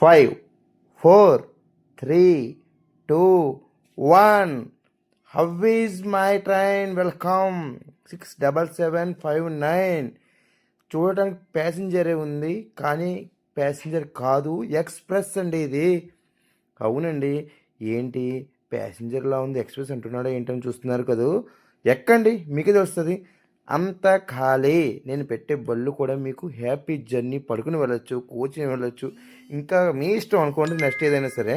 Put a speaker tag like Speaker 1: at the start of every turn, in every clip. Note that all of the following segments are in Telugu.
Speaker 1: Five four three two one. How is my train? Welcome. Six double seven five nine. చూడటానికి ప్యాసింజరే ఉంది కానీ ప్యాసింజర్ కాదు ఎక్స్ప్రెస్ అండి ఇది. అవునండి. ఏంటి? ప్యాసింజర్లా ఉంది ఎక్స్ప్రెస్ అంటున్నాడో ఏంటని చూస్తున్నారు కదూ? ఎక్కండి మీకు తెలుస్తుంది. అంత ఖాళీ. నేను పెట్టే బళ్ళు కూడా మీకు హ్యాపీ జర్నీ పడుకుని వెళ్ళొచ్చు కూర్చుని వెళ్ళొచ్చు. ఇంకా మీ ఇష్టం అనుకోండి నెక్స్ట్ ఏదైనా సరే.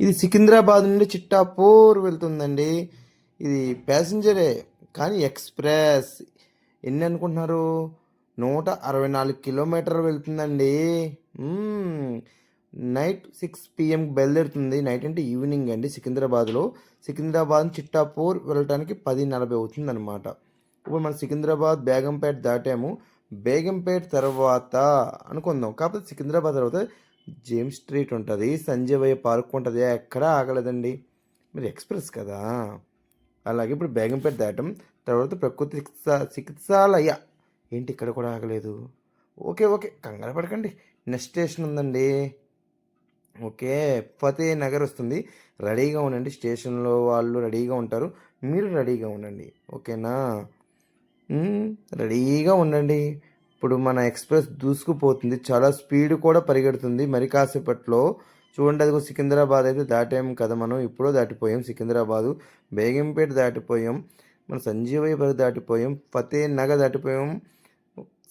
Speaker 1: ఇది సికింద్రాబాద్ నుండి చిట్టాపూర్ వెళ్తుందండి. ఇది ప్యాసింజరే. కానీ ఎక్స్ప్రెస్. ఎన్ని అనుకుంటున్నారు? నూట అరవై నాలుగు కిలోమీటర్ వెళ్తుందండి. నైట్ సిక్స్ పిఎం బయలుదేరుతుంది. నైట్ అంటే ఈవినింగ్ అండి సికింద్రాబాద్లో. సికింద్రాబాద్ చిట్టాపూర్ వెళ్ళటానికి పది నలభై అవుతుంది అనమాట ఇప్పుడు మనం సికింద్రాబాద్ బేగంపేట దాటాము. బేగంపేట తర్వాత అనుకుందాం. కాకపోతే సికింద్రాబాద్ తర్వాత జేమ్స్ స్ట్రీట్ ఉంటుంది. సంజయ్ పార్క్ ఉంటుంది. ఎక్కడ ఆగలేదండి. మీరు ఎక్స్ప్రెస్ కదా. అలాగే ఇప్పుడు బేగంపేట దాటం. తర్వాత ప్రకృతి చికిత్స చికిత్సాలయ. ఏంటి ఇక్కడ కూడా ఆగలేదు? Okay okay. కంగారు పడకండి. నెక్స్ట్ స్టేషన్ ఉందండి. ఓకే. ఫతే నగర్ వస్తుంది. రెడీగా ఉండండి. స్టేషన్లో వాళ్ళు రెడీగా ఉంటారు. మీరు రెడీగా ఉండండి. ఓకేనా? రెడీగా ఉండండి. ఇప్పుడు మన ఎక్స్ప్రెస్ దూసుకుపోతుంది. చాలా స్పీడ్ కూడా పరిగెడుతుంది. మరి కాసేపట్లో చూడండి అదిగో సికింద్రాబాద్ అయితే దాటాం కదా మనం. ఇప్పుడో దాటిపోయాం సికింద్రాబాదు. బేగంపేట దాటిపోయాం. మన సంజీవయ్య దాటిపోయాం. ఫతే నగర్ దాటిపోయాం.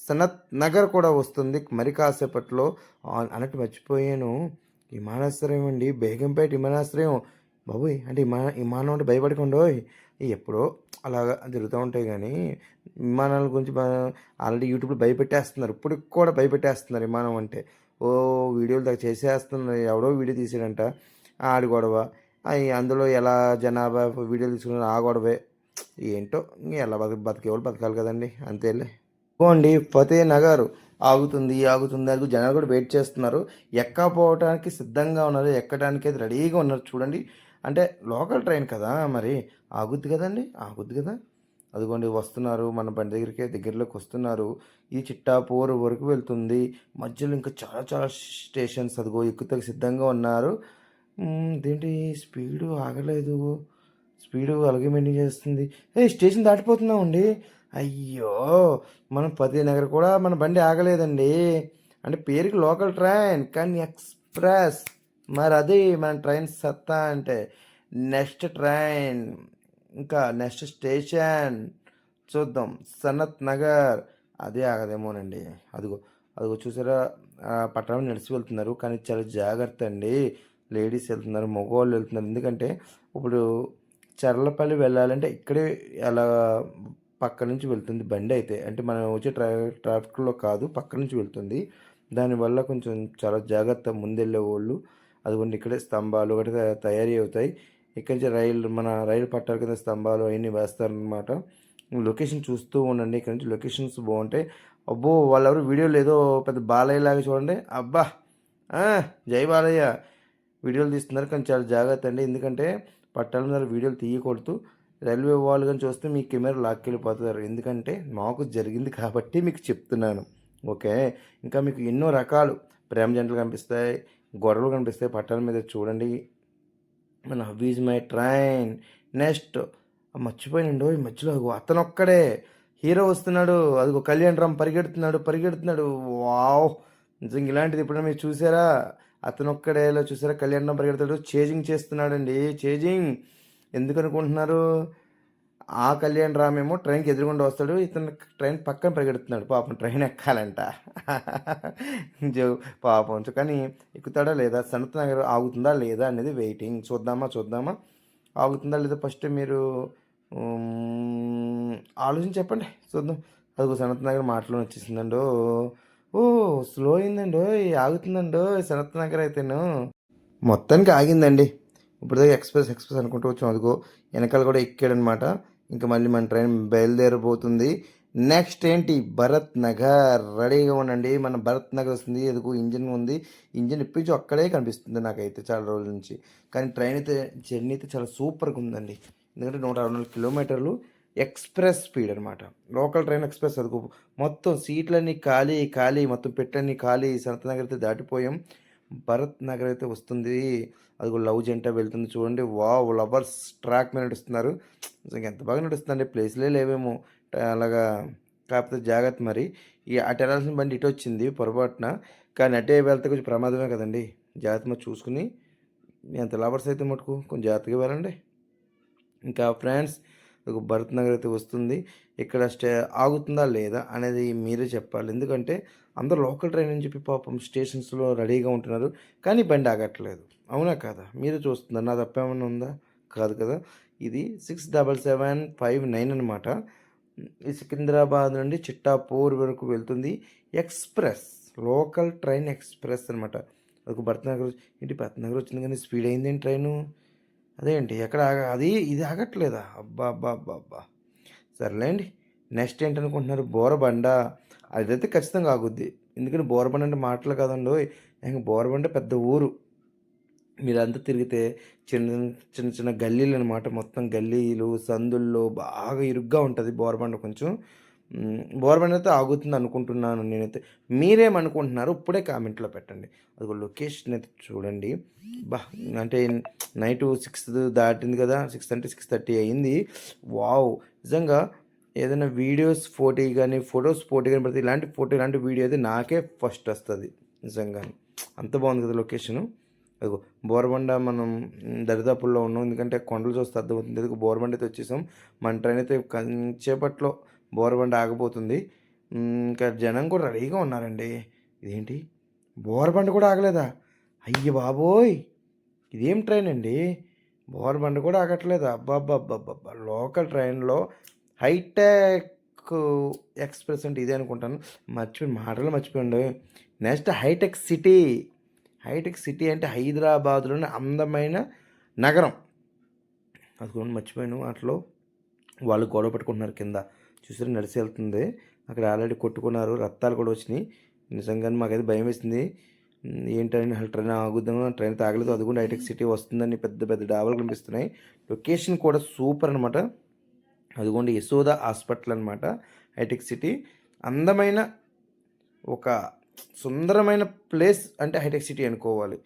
Speaker 1: సనత్ నగర్ కూడా వస్తుంది. మరి కాసేపట్లో అన్నట్టు మర్చిపోయాను. విమానాశ్రయం అండి. బేగంపేట విమానాశ్రయం. బాబోయ్! అంటే విమాన విమానం అంటే భయపడకుండా ఎప్పుడో అలాగా తిరుగుతూ ఉంటాయి కానీ విమానాల గురించి ఆల్రెడీ యూట్యూబ్లో భయపెట్టేస్తున్నారు. ఇప్పటికి కూడా భయపెట్టేస్తున్నారు విమానం అంటే. ఓ వీడియోలు దాకా చేసేస్తున్నారు. ఎవడో వీడియో తీసాడంట. ఆడి గొడవ. అందులో ఎలా జనాభా వీడియోలు తీసుకున్నారు ఆ గొడవే. ఏంటో ఇంక ఎలా బతక బతికేవాళ్ళు బతకాలి కదండి. అంతేలే. ఇదిగోండి ఫతే నగర్. ఆగుతుంది ఆగుతుంది అది జనాలు కూడా వెయిట్ చేస్తున్నారు. ఎక్కపోవడానికి సిద్ధంగా ఉన్నారు. ఎక్కడానికి అయితే రెడీగా ఉన్నారు. చూడండి. అంటే లోకల్ ట్రైన్ కదా మరి? ఆగుద్ది కదండి ఆగుద్ది కదా. అదిగోండి వస్తున్నారు మన బండి దగ్గరికి దగ్గరలోకి వస్తున్నారు. ఈ చిట్టాపూర్ వరకు వెళ్తుంది. మధ్యలో ఇంకా చాలా చాలా స్టేషన్స్ అదిగో ఎక్కుతకు సిద్ధంగా ఉన్నారు. దేంటి ఇదేంటి? స్పీడు ఆగలేదు. స్పీడు అలాగే మెయింటైన్ చేస్తుంది. ఏ స్టేషన్ దాటిపోతున్నామండి అయ్యో మనం పది నగర్ కూడా మన బండి ఆగలేదండి. అంటే పేరుకి లోకల్ ట్రైన్ కానీ ఎక్స్ప్రెస్. మరి అది మన ట్రైన్ సత్తా అంటే నెక్స్ట్ ట్రైన్ ఇంకా నెక్స్ట్ స్టేషన్ చూద్దాం. సనత్ నగర్. అదే ఆగదేమోనండి. అదిగో అదిగో చూసారా? పట్టణం నడిచి వెళ్తున్నారు. కానీ చాలా జాగ్రత్త అండి. లేడీస్ వెళ్తున్నారు మగవాళ్ళు వెళ్తున్నారు. ఎందుకంటే ఇప్పుడు చర్లపల్లి వెళ్ళాలంటే ఇక్కడే అలా పక్క నుంచి వెళ్తుంది బండి అయితే. అంటే మనం వచ్చే ట్రా ట్రాఫిక్లో కాదు పక్క నుంచి వెళ్తుంది. దానివల్ల కొంచెం చాలా జాగ్రత్త ముందెళ్ళే వాళ్ళు అదిగోండి ఇక్కడే స్తంభాలు ఒకటి తయారీ అవుతాయి. ఇక్కడి నుంచి రైలు మన రైలు పట్టాల కింద స్తంభాలు అవన్నీ వేస్తారనమాట లొకేషన్ చూస్తూ ఉండండి. ఇక్కడ నుంచి లొకేషన్స్ బాగుంటాయి. అబ్బో వాళ్ళెవరు వీడియోలు ఏదో పెద్ద బాలయ్య లాగా చూడండి. అబ్బా! జై బాలయ్య. వీడియోలు తీస్తున్నారు కానీ చాలా జాగ్రత్త అండి. ఎందుకంటే పట్టాల మీద వీడియోలు తీయకూడదు. రైల్వే వాళ్ళు కానీ చూస్తే మీ కెమెరా లాక్కెళ్ళిపోతారు. ఎందుకంటే మాకు జరిగింది కాబట్టి మీకు చెప్తున్నాను. ఓకే? ఇంకా మీకు ఎన్నో రకాలు ప్రేమ జంటలు కనిపిస్తాయి. గొడవలు కనిపిస్తే పట్టాల మీద చూడండి. మన హవీజ్ మై ట్రైన్. నెక్స్ట్. మర్చిపోయినండు ఈ మధ్యలో అతను ఒక్కడే హీరో వస్తున్నాడు. అదిగో కళ్యాణ్ రామ్ పరిగెడుతున్నాడు పరిగెడుతున్నాడు. వావ్! నిజంగా ఇలాంటిది ఎప్పుడైనా మీరు చూసారా? అతను ఒక్కడే ఇలా చూసారా? కళ్యాణ్ రామ్ పరిగెడతాడు. చేజింగ్ చేస్తున్నాడండి. చేజింగ్! ఎందుకు అనుకుంటున్నారు? ఆ కళ్యాణ్ రామ్ ఏమో ట్రైన్కి ఎదురుగుండా వస్తాడు ఇతను ట్రైన్ పక్కన పరిగెడుతున్నాడు. పాపం ట్రైన్ ఎక్కాలంట. జో పాపం. కానీ ఎక్కుతాడా లేదా? సనత్ నగర్ ఆగుతుందా లేదా అనేది వెయిటింగ్ చూద్దామా చూద్దామా? ఆగుతుందా లేదా? ఫస్ట్ మీరు ఆలోచన ఆలోచించి చెప్పండి. చూద్దాం. అదిగో సనత్ నగర్ మాటలో వచ్చేసిందండో. ఓ స్లో అయిందండో. ఆగుతుందండో. సనత్ నగర్ అయితేను. మొత్తానికి ఆగిందండి. ఇప్పుడు ఎక్స్ప్రెస్ ఎక్స్ప్రెస్ అనుకుంటూ వచ్చాం. అదిగో వెనకాల కూడా ఎక్కాడనమాట. ఇంకా మళ్ళీ మన ట్రైన్ బయలుదేరబోతుంది. నెక్స్ట్ ఏంటి? భరత్ నగర్ రెడీగా ఉండండి. మన భరత్ నగర్ వస్తుంది. ఎదుగు ఇంజిన్ ఉంది. ఇంజిన్ ఇప్పించి అక్కడే కనిపిస్తుంది నాకైతే చాలా రోజుల నుంచి. కానీ ట్రైన్ అయితే జర్నీ అయితే చాలా సూపర్గా ఉందండి. ఎందుకంటే నూట అరవై నాలుగు కిలోమీటర్లు ఎక్స్ప్రెస్ స్పీడ్ అనమాట లోకల్ ట్రైన్ ఎక్స్ప్రెస్ అదుగు. మొత్తం సీట్లన్నీ ఖాళీ ఖాళీ మొత్తం పెట్టన్నీ ఖాళీ. సనత్ నగర్ అయితే దాటిపోయాం. భరత్ నగర్ అయితే వస్తుంది. అది లవ్ జంట వెళ్తుంది చూడండి. వావ్ లవర్స్ ట్రాక్ మీద నడుస్తున్నారు. ఎంత బాగా నడుస్తుందండి. ప్లేస్లే లేవేమో. అలాగా కాకపోతే జాగ్రత్త మరి. ఈ అటు వెళ్ళాల్సిన బండి ఇటు వచ్చింది పొరపాటున. కానీ అటే వెళ్తే కొంచెం ప్రమాదమే కదండి. జాగ్రత్త చూసుకుని. ఎంత లవర్స్ అయితే మటుకు కొంచెం జాగ్రత్తగా వెళ్ళండి. ఇంకా ఫ్రెండ్స్ ఒక భరత్ నగర్ అయితే వస్తుంది. ఇక్కడ స్టే ఆగుతుందా లేదా అనేది మీరే చెప్పాలి. ఎందుకంటే అందరూ లోకల్ ట్రైన్ అని చెప్పి పాపం స్టేషన్స్లో రెడీగా ఉంటున్నారు. కానీ బండి ఆగట్లేదు. అవునా కాదా? మీరే చూస్తున్నారు. నా తప్పేమైనా ఉందా? కాదు కదా. ఇది six double seven five nine అనమాట ఈ సికింద్రాబాద్ నుండి చిట్టాపూర్ వరకు వెళ్తుంది. ఎక్స్ప్రెస్ లోకల్ ట్రైన్ ఎక్స్ప్రెస్ అనమాట ఒక భరత్నగర్ ఏంటి భరత్నగర్ వచ్చింది కానీ స్పీడ్ అయింది ఏంటి ట్రైను? అదేంటి ఎక్కడ ఆగ అది ఇది ఆగట్లేదా? అబ్బా అబ్బా అబ్బా అబ్బా సర్లేండి. నెక్స్ట్ ఏంటనుకుంటున్నారు? బోరబండ. అదైతే ఖచ్చితంగా ఆగుద్ది. ఎందుకంటే బోరబండ అంటే మాటలు కదండి ఇంక బోరబండ పెద్ద ఊరు. మీరంతా తిరిగితే చిన్న చిన్న చిన్న గల్లీలు అనమాట మొత్తం గల్లీలు సందుల్లో బాగా ఇరుగ్గా ఉంటుంది బోరబండ కొంచెం. బోర్బండ్ అయితే ఆగుతుంది అనుకుంటున్నాను నేనైతే. మీరేమనుకుంటున్నారు? ఇప్పుడే కామెంట్లో పెట్టండి. అది లొకేషన్ అయితే చూడండి. బా అంటే నైట్ సిక్స్ దాటింది కదా సిక్స్ అంటే సిక్స్ థర్టీ అయింది. వావ్ నిజంగా ఏదైనా వీడియోస్ ఫోటో కానీ ఫొటోస్ ఫోటో కానీ పడితే ఇలాంటి ఫోటో ఇలాంటి వీడియో అయితే నాకే ఫస్ట్ వస్తుంది. నిజంగా అంత బాగుంది కదా లొకేషను. అదిగో బోరబండ మనం దరిదాపుల్లో ఉన్నాం. ఎందుకంటే కొండలు చూస్తే అర్థమవుతుంది. అదిగో బోరబండ అయితే వచ్చేసాం. మన ట్రైన్ అయితే కంచేపట్లో బోరబండ ఆగిపోతుంది. ఇంకా జనం కూడా రెడీగా ఉన్నారండి. ఇదేంటి? బోరబండ కూడా ఆగలేదా? అయ్య బాబోయ్! ఇదేం ట్రైన్ అండి? బోరబండ కూడా ఆగట్లేదు? అబ్బాబ్బాబ్బాబ్బా లోకల్ ట్రైన్లో హైటెక్ ఎక్స్ప్రెస్ అంటే ఇదే అనుకుంటాను. మర్చిపోయి మాటలు మర్చిపోండి next hitech city. Hitech city అంటే హైదరాబాద్లోని అందమైన నగరం. అది కూడా మర్చిపోయాను వాటిలో. వాళ్ళు గొడవ పెట్టుకుంటున్నారు కింద. చూసారు నడిచి వెళ్తుంది. అక్కడ ఆల్రెడీ కొట్టుకున్నారు. రక్తాలు కూడా వచ్చినాయి. నిజంగానే మాకైతే భయం వేసింది. ఏంటంటే ఏంటని ట్రైన్ ఆగుద్దాం ట్రైన్ తాగలేదు అది కూడా హైటెక్ సిటీ వస్తుందని పెద్ద పెద్ద డాబాలు కనిపిస్తున్నాయి. లొకేషన్ కూడా సూపర్ అనమాట అదిగోండి యశోద హాస్పిటల్ అనమాట హైటెక్ సిటీ. అందమైన ఒక సుందరమైన ప్లేస్ అంటే హైటెక్ సిటీ అనుకోవాలి.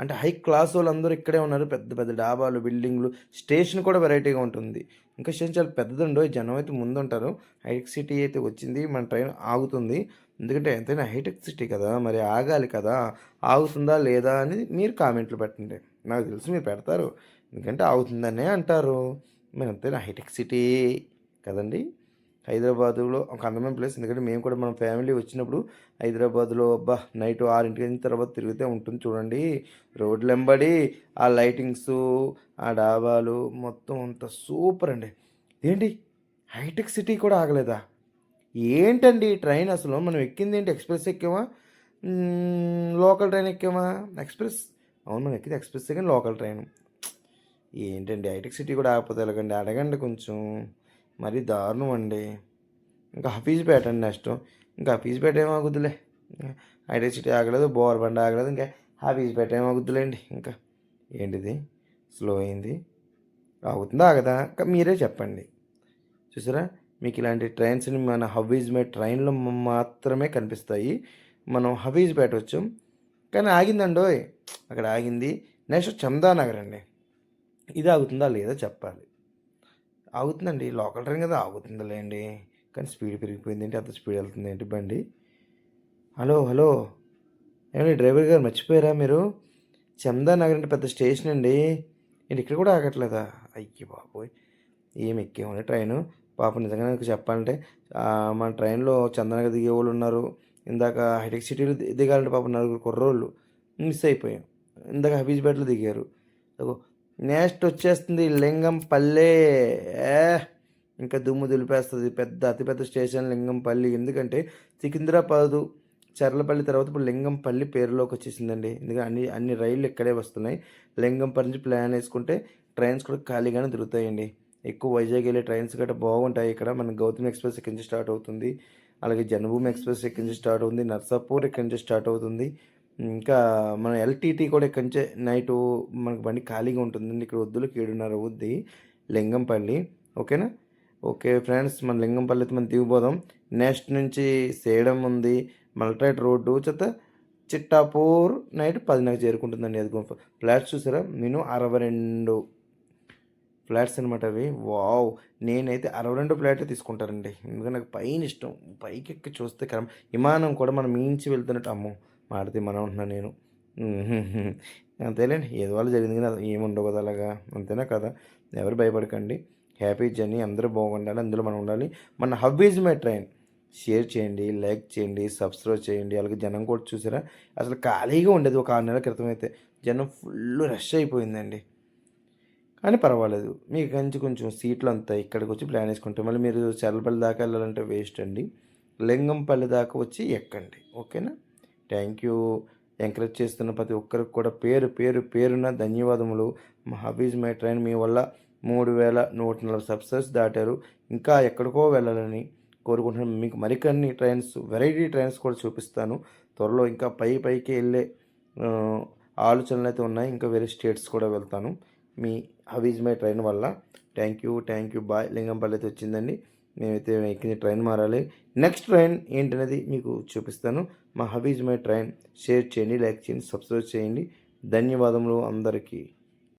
Speaker 1: అంటే హై క్లాస్ వాళ్ళు అందరూ ఇక్కడే ఉన్నారు పెద్ద పెద్ద డాబాలు బిల్డింగ్లు స్టేషన్ కూడా వెరైటీగా ఉంటుంది. ఇంకా స్టేషన్ చాలా పెద్దదండో జనం అయితే ముందు ఉంటారు హైటెక్ సిటీ అయితే వచ్చింది మన ట్రైన్ ఆగుతుంది. ఎందుకంటే ఎంతైనా హైటెక్ సిటీ కదా మరి ఆగాలి కదా ఆగుతుందా లేదా అనేది మీరు కామెంట్లు పెట్టండి. నాకు తెలిసి మీరు పెడతారు ఎందుకంటే ఆగుతుందనే అంటారు. మరి ఎంతైనా హైటెక్ సిటీ కదండి. హైదరాబాదులో ఒక అందమైన ప్లేస్. ఎందుకంటే మేము కూడా మన ఫ్యామిలీ వచ్చినప్పుడు హైదరాబాద్లో అబ్బా నైట్ ఆరింటికి అయిన తర్వాత తిరిగితే ఉంటుంది చూడండి. రోడ్లు వెంబడి ఆ లైటింగ్స్ ఆ డాబాలు మొత్తం అంత సూపర్ అండి. ఏంటి? హైటెక్ సిటీ కూడా ఆగలేదా? ఏంటండి ట్రైన్ అసలు? మనం ఎక్కింది ఏంటి? ఎక్స్ప్రెస్ ఎక్కామా? లోకల్ ట్రైన్ ఎక్కామా? ఎక్స్ప్రెస్? అవును మనం ఎక్కింది ఎక్స్ప్రెస్ కానీ లోకల్ ట్రైన్. ఏంటండి? హైటెక్ సిటీ కూడా ఆగిపోతే ఎలాగండి? అడగండి కొంచెం. మరి దారుణం అండి. ఇంకా హఫీజ్పేట అండి నెక్స్ట్. ఇంకా హఫీజ్పేట ఏమాగుద్దులే ఐటీ సిటీ ఆగలేదు బోర్బండ ఆగలేదు ఇంకా హఫీజ్పేట ఏమాగుద్దులేండి ఇంకా ఏంటిది? స్లో అయింది. ఆగుతుందా ఆగదా? ఇంకా మీరే చెప్పండి. చూసారా? మీకు ఇలాంటి ట్రైన్స్ని మన హవీజ్ ట్రైన్లో మాత్రమే కనిపిస్తాయి. మనం హఫీజ్పేట వచ్చాం. కానీ ఆగిందండోయ్ అక్కడ ఆగింది. నెక్స్ట్ చందానగర్ అండి. ఇది ఆగుతుందా లేదా చెప్పాలి. ఆగుతుందండి. లోకల్ ట్రైన్ కదా ఆగుతుందిలేండి. కానీ స్పీడ్ పెరిగిపోయింది. ఏంటి అంత స్పీడ్ వెళ్తుంది? ఏంటి బండి? Hello hello. ఏమండి డ్రైవర్ గారు మర్చిపోయారా మీరు? చందానగర్ అంటే పెద్ద స్టేషన్ అండి. ఏంటి ఇక్కడ కూడా ఆగట్లేదా? అయ్యి బాబోయ్. ఏం ఎక్కేమండి ట్రైన్? పాప నిజంగా నాకు చెప్పాలంటే మన ట్రైన్లో చందనగర్ దిగే వాళ్ళు ఉన్నారు. ఇందాక హైటెక్ సిటీలో దిగాలంటే పాప నలుగురు కుర్రోళ్ళు మిస్ అయిపోయాం. ఇందాక హబీజ్పేటలో దిగారు. నెక్స్ట్ వచ్చేస్తుంది లింగంపల్లె. ఏ ఇంకా దుమ్ము దులిపేస్తుంది. పెద్ద అతిపెద్ద స్టేషన్ లింగంపల్లి. ఎందుకంటే సికింద్రాబాదు చర్లపల్లి తర్వాత ఇప్పుడు లింగంపల్లి పేరులోకి వచ్చేసిందండి. ఎందుకంటే అన్ని అన్ని రైళ్ళు ఇక్కడే వస్తున్నాయి. లింగంపల్లి నుంచి ప్లాన్ వేసుకుంటే ట్రైన్స్ కూడా ఖాళీగానే దొరుకుతాయండి. ఎక్కువ వైజాగ్ వెళ్ళే ట్రైన్స్ గట్రా బాగుంటాయి ఇక్కడ. మన గౌతమ్ ఎక్స్ప్రెస్ ఇక్కడి నుంచి స్టార్ట్ అవుతుంది. అలాగే జన్మభూమి ఎక్స్ప్రెస్ ఇక్కడి నుంచి స్టార్ట్ అవుతుంది. నర్సాపూర్ ఇక్కడి నుంచి స్టార్ట్ అవుతుంది. ఇంకా మన ఎల్టీటీ కూడా ఇక్కడి నుంచే నైట్ మనకు బండి ఖాళీగా ఉంటుందండి ఇక్కడ వద్దులకు ఏడున్నర అవుద్ది లింగంపల్లి. ఓకేనా? ఓకే ఫ్రెండ్స్ మన లింగంపల్లి అయితే మనం దిగిపోదాం. నెక్స్ట్ నుంచి సేడం ఉంది మల్టైట్ రోడ్డు చేత చిట్టాపూర్ నైట్ పదిన్నరకు చేరుకుంటుందండి. అది ఫ్లాట్స్ చూసారా? నేను అరవై రెండు ఫ్లాట్స్ అనమాట అవి. వావ్! నేనైతే అరవై రెండు ఫ్లాట్లు తీసుకుంటానండి. ఎందుకంటే నాకు పైన ఇష్టం. పైకి ఎక్కి చూస్తే కరం. విమానం కూడా మనం మించి వెళ్తున్నట్టు అమ్మో! మాడితే మనం ఉంటున్నాను నేను. అంతేలేండి ఏదో వాళ్ళు జరిగింది కదా ఏముండవు కదా అలాగా. అంతేనా కదా? ఎవరు భయపడకండి. హ్యాపీ జర్నీ అందరూ బాగుండాలి అందులో మనం ఉండాలి. మన where is my train. Share చేయండి లైక్ చేయండి సబ్స్క్రైబ్ చేయండి. అలాగే జనం కూడా చూసారా? అసలు ఖాళీగా ఉండేది ఒక ఆరు నెలల క్రితం అయితే. జనం ఫుల్ రష్ అయిపోయిందండి. కానీ పర్వాలేదు. మీకు కంచి కొంచెం సీట్లు అంతా ఇక్కడికి వచ్చి ప్లాన్ వేసుకుంటే మళ్ళీ మీరు చల్లపల్లి దాకా వెళ్ళాలంటే వేస్ట్ అండి. లింగంపల్లి దాకా వచ్చి ఎక్కండి. ఓకేనా? థ్యాంక్ యూ ఎంకరేజ్ చేస్తున్న ప్రతి ఒక్కరికి కూడా పేరు పేరు పేరున ధన్యవాదములు. మా హబీజ్ మై ట్రైన్ మీ వల్ల మూడు వేల నూట నలభై సబ్స్క్రైబ్స్ దాటారు. ఇంకా ఎక్కడికో వెళ్ళాలని కోరుకుంటున్నాను. మీకు మరికొన్ని ట్రైన్స్ వెరైటీ ట్రైన్స్ కూడా చూపిస్తాను. త్వరలో ఇంకా పై పైకి వెళ్ళే ఆలోచనలు అయితే ఉన్నాయి. ఇంకా వేరే స్టేట్స్ కూడా వెళ్తాను. మీ హవీజ్ మై ట్రైన్ వల్ల. Thank you thank you bye Lingampally అయితే వచ్చిందండి. మేమైతే ఎక్కింది ట్రైన్ మారాలి. నెక్స్ట్ ట్రైన్ ఏంటనేది మీకు చూపిస్తాను. మా where is my train share చేయండి లైక్ చేయండి సబ్స్క్రైబ్ చేయండి. ధన్యవాదములు అందరికీ.